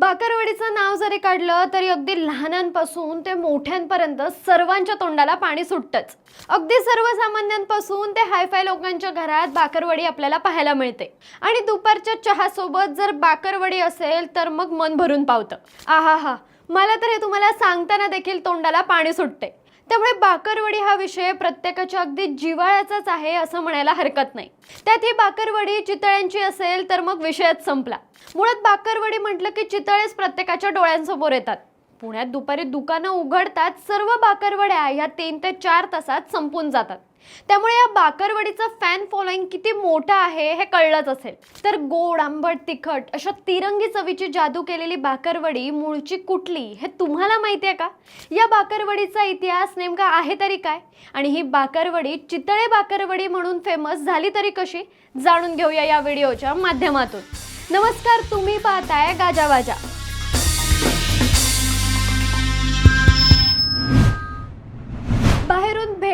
बाकरवडीचं नाव जरी काढलं तरी अगदी लहानांपासून ते मोठ्यांपर्यंत सर्वांच्या तोंडाला पाणी सुटतंच. अगदी सर्वसामान्यांपासून ते हायफाय लोकांच्या घरात बाकरवडी आपल्याला पाहायला मिळते. आणि दुपारच्या चहासोबत जर बाकरवडी असेल तर मग मन भरून पावतं. आहा हा मला तर हे तुम्हाला सांगताना देखील तोंडाला पाणी सुटते त्यामुळे बाकरवडी हा विषय प्रत्येकाच्या अगदी जिव्हाळ्याचाच आहे असं म्हणायला हरकत नाही. त्यात ही बाकरवडी चितळ्यांची असेल तर मग विषयच संपला. मुळात बाकरवडी म्हटलं की चितळेच प्रत्येकाच्या डोळ्यांसमोर येतात. पुण्यात दुपारी दुकानं उघडतात सर्व बाकरवड्या या तीन ते चार तासात संपून जातात. त्यामुळे या बाकरवडीचं फॅन फॉलोईंग किती मोठं आहे हे कळलंच असेल. तर गोड आंबट तिखट अशा तिरंगी चवीची जादू केलेली बाकरवडी मूळची कुठली हे तुम्हाला माहिती आहे का? या बाकरवडीचा इतिहास नेमका आहे तरी काय? आणि ही बाकरवडी चितळे बाकरवडी म्हणून फेमस झाली तरी कशी? जाणून घेऊया या व्हिडिओच्या माध्यमातून. नमस्कार तुम्ही पाहताय गाजावाजा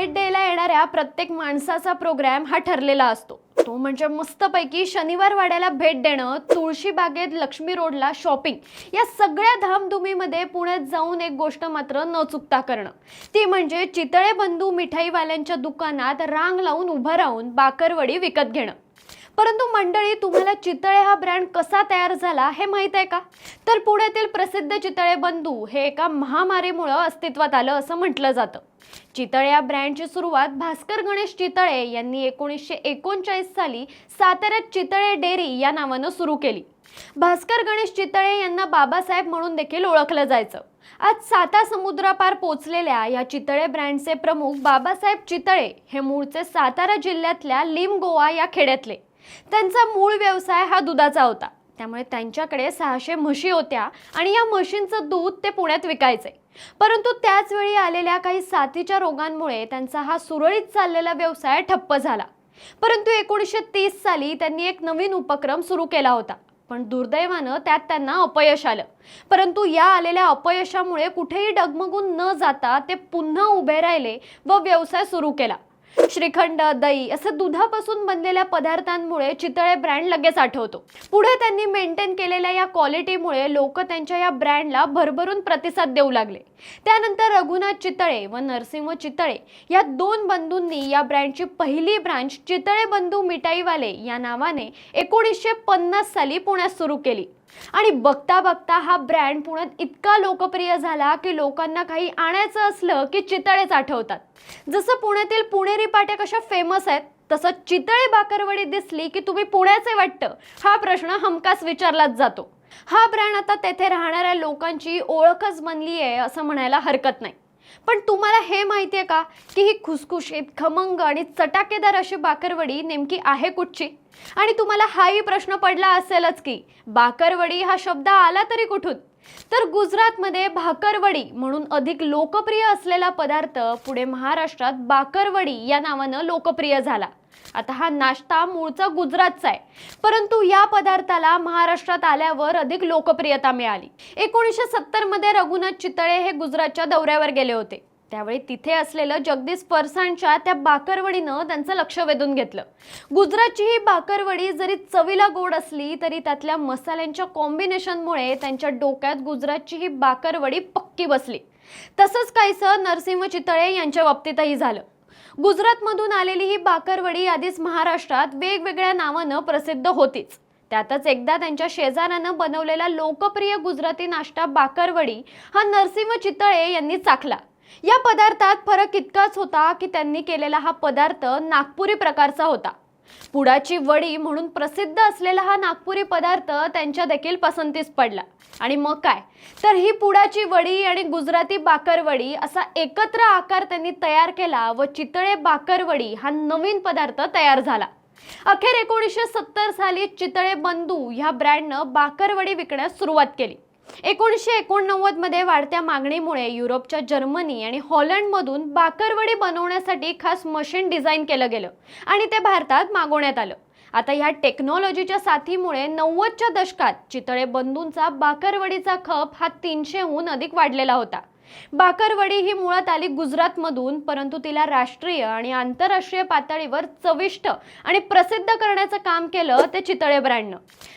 भेट द्यायला येणाऱ्या प्रत्येक माणसाचा प्रोग्राम हा ठरलेला असतो. तो म्हणजे मस्तपैकी शनिवार वाड्याला भेट देणं तुळशी बागेत लक्ष्मी रोडला शॉपिंग या सगळ्या धामधुमीमध्ये पुण्यात जाऊन एक गोष्ट मात्र न चुकता करणं. ती म्हणजे चितळे बंधू मिठाईवाल्यांच्या दुकानात रांग लावून उभं राहून बाकरवडी विकत घेणं. परंतु मंडळी तुम्हाला चितळे हा ब्रँड कसा तयार झाला हे माहीत आहे का? तर पुण्यातील प्रसिद्ध चितळे बंधू हे एका महामारीमुळं अस्तित्वात आलं असं म्हटलं जातं. चितळे या ब्रँडची सुरुवात भास्कर गणेश चितळे यांनी एकोणीसशे एकोणचाळीस साली साताऱ्यात चितळे डेअरी या नावानं सुरू केली. भास्कर गणेश चितळे यांना बाबासाहेब म्हणून देखील ओळखलं जायचं. आज साता समुद्रापार पोचलेल्या या चितळे ब्रँडचे प्रमुख बाबासाहेब चितळे हे मूळचे सातारा जिल्ह्यातल्या लिम गोवा या खेड्यातले. त्यांचा मूळ व्यवसाय हा दुधाचा होता. त्यामुळे त्यांच्याकडे सहाशे म्हशी होत्या आणि या म्हशींचं दूध ते पुण्यात विकायचे. परंतु त्याच वेळी आलेल्या काही साथीच्या रोगांमुळे त्यांचा हा सुरळीत चाललेला व्यवसाय ठप्प झाला. परंतु एकोणीसशे तीस साली त्यांनी एक नवीन उपक्रम सुरू केला होता. पण दुर्दैवानं त्यात त्यांना अपयश आलं. परंतु या आलेल्या अपयशामुळे कुठेही डगमगून न जाता ते पुन्हा उभे राहिले व व्यवसाय सुरू केला. श्रीखंड दही असं दुधापासून बनलेल्या पदार्थांमुळे चितळे ब्रँड लगेच आठवतो. पुढे त्यांनी मेंटेन केलेल्या या क्वालिटीमुळे लोक त्यांच्या या ब्रँडला भरभरून प्रतिसाद देऊ लागले. त्यानंतर रघुनाथ चितळे व नरसिंह चितळे या दोन बंधूंनी या ब्रँडची पहिली ब्रांच चितळे बंधू मिठाईवाले या नावाने एकोणीसशे पन्नास साली पुण्यात सुरू केली. आणि बघता बघता हा ब्रँड पुण्यात इतका लोकप्रिय झाला की लोकांना काही आणायचं असलं की चितळेच आठवतात. जसं पुण्यातील पुणेरी पाट्या कशा फेमस आहेत तसं चितळे बाकरवडी दिसली की तुम्ही पुण्याचे वाटतं हा प्रश्न हमखास विचारलाच जातो. हा ब्रँड आता तेथे राहणाऱ्या लोकांची ओळखच बनली आहे असं म्हणायला हरकत नाही. पण तुम्हाला हे माहिती आहे का की ही खुसखुशीत खमंग आणि चटाकेदार अशी बाकरवडी नेमकी आहे कुठची? आणि तुम्हाला हाही प्रश्न पडला असेलच की बाकरवडी हा शब्द आला तरी कुठून? तर गुजरातमध्ये भाकरवडी म्हणून अधिक लोकप्रिय असलेला पदार्थ पुढे महाराष्ट्रात बाकरवडी या नावानं लोकप्रिय झाला. आता हा नाश्ता मूळचा गुजरातचा आहे. परंतु या पदार्थाला महाराष्ट्रात आल्यावर अधिक लोकप्रियता मिळाली. एकोणीसशे सत्तरमध्ये रघुनाथ चितळे हे गुजरातच्या दौऱ्यावर गेले होते. त्यावेळी तिथे असलेलं जगदीश फरसाणच्या त्या बाकरवडीनं त्यांचं लक्ष वेधून घेतलं. गुजरातची ही बाकरवडी जरी चवीला गोड असली तरी त्यातल्या मसाल्यांच्या कॉम्बिनेशनमुळे त्यांच्या डोक्यात गुजरातची ही बाकरवडी पक्की बसली. तसंच काहीसं नरसिंह चितळे यांच्या बाबतीतही झालं. गुजरातमधून आलेली ही बाकरवडी आधीच महाराष्ट्रात वेगवेगळ्या नावानं प्रसिद्ध होतीच. त्यातच एकदा त्यांच्या शेजाऱ्यानं बनवलेला लोकप्रिय गुजराती नाश्ता बाकरवडी हा नरसिंह चितळे यांनी चाखला. या पदार्थात फरक इतकाच होता की त्यांनी केलेला हा पदार्थ नागपुरी प्रकारचा होता. पुडाची वडी म्हणून प्रसिद्ध असलेला हा नागपुरी पदार्थ त्यांच्या देखील पसंतीस पडला. आणि मग काय? तर ही पुडाची वडी आणि गुजराती बाकरवडी असा एकत्र आकार त्यांनी तयार केला व चितळे बाकरवडी हा नवीन पदार्थ तयार झाला. अखेर एकोणीसशे सत्तर साली चितळे बंधू ह्या ब्रँडनं बाकरवडी विकण्यास सुरुवात केली. एकोणीसशे एकोणनव्वदमध्ये वाढत्या मागणीमुळे युरोपच्या जर्मनी आणि हॉलंडमधून बाकरवडी बनवण्यासाठी खास मशीन डिझाईन केलं गेलं आणि ते भारतात मागवण्यात आलं. आता ह्या टेक्नॉलॉजीच्या साथीमुळे नव्वदच्या दशकात चितळे बंधूंचा बाकरवडीचा खप हा तीनशेहून अधिक वाढलेला होता. बाकरवडी ही मुळात आली गुजरातमधून परंतु तिला राष्ट्रीय आणि आंतरराष्ट्रीय पातळीवर चविष्ट आणि प्रसिद्ध करण्याचं काम केलं ते चितळे ब्रँडनं.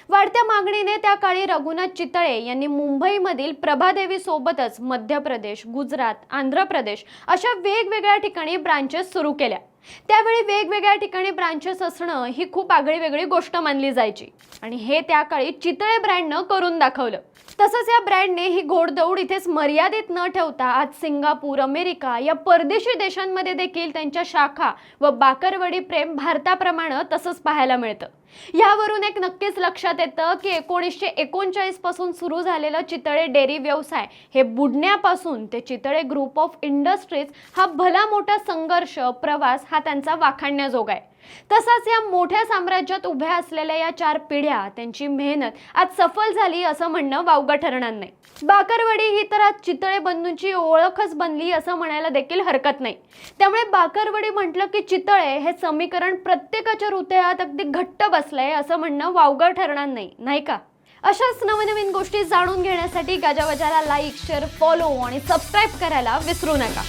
वाढत्या मागणीने त्या काळी रघुनाथ चितळे यांनी मुंबईमधील प्रभादेवी सोबतच मध्य प्रदेश गुजरात आंध्र प्रदेश अशा वेगवेगळ्या ठिकाणी ब्रांचेस सुरू केल्या. त्यावेळी वेगवेगळ्या ठिकाणी ब्रांचेस असणं ही खूप आगळी वेगळी गोष्ट मानली जायची. आणि हे त्या काळी चितळे ब्रँडनं करून दाखवलं. तसंच या ब्रँडने ही घोडदौड इथेच मर्यादित न ठेवता आज सिंगापूर अमेरिका या परदेशी देशांमध्ये देखील त्यांच्या शाखा व बाकरवडी प्रेम भारताप्रमाणे तसंच पाहायला मिळतं. यावरून एक नक्कीच लक्षात येतं की एकोणीसशे एकोणचाळीसपासून सुरू झालेलं चितळे डेअरी व्यवसाय हे बुडण्यापासून ते चितळे ग्रुप ऑफ इंडस्ट्रीज हा भला मोठा संघर्ष प्रवास हा त्यांचा वाखाणण्याजोग आहे. तसंच या मोठ्या साम्राज्यात उभ्या असलेल्या या चार पिढ्या त्यांची मेहनत आज सफल झाली असं म्हणणं वावगं ठरणार नाही. बाकरवडी ही तर आज चितळे बंधूंची ओळखच बनली असं म्हणायला देखील हरकत नाही. त्यामुळे बाकरवडी म्हटलं की चितळे हे समीकरण प्रत्येकाच्या हृदयात अगदी घट्ट बसलंय असं म्हणणं वावगं ठरणार नाही नाही का? अशाच नवनवीन गोष्टी जाणून घेण्यासाठी गाजावाजाला लाईक शेअर फॉलो आणि सबस्क्राईब करायला विसरू नका.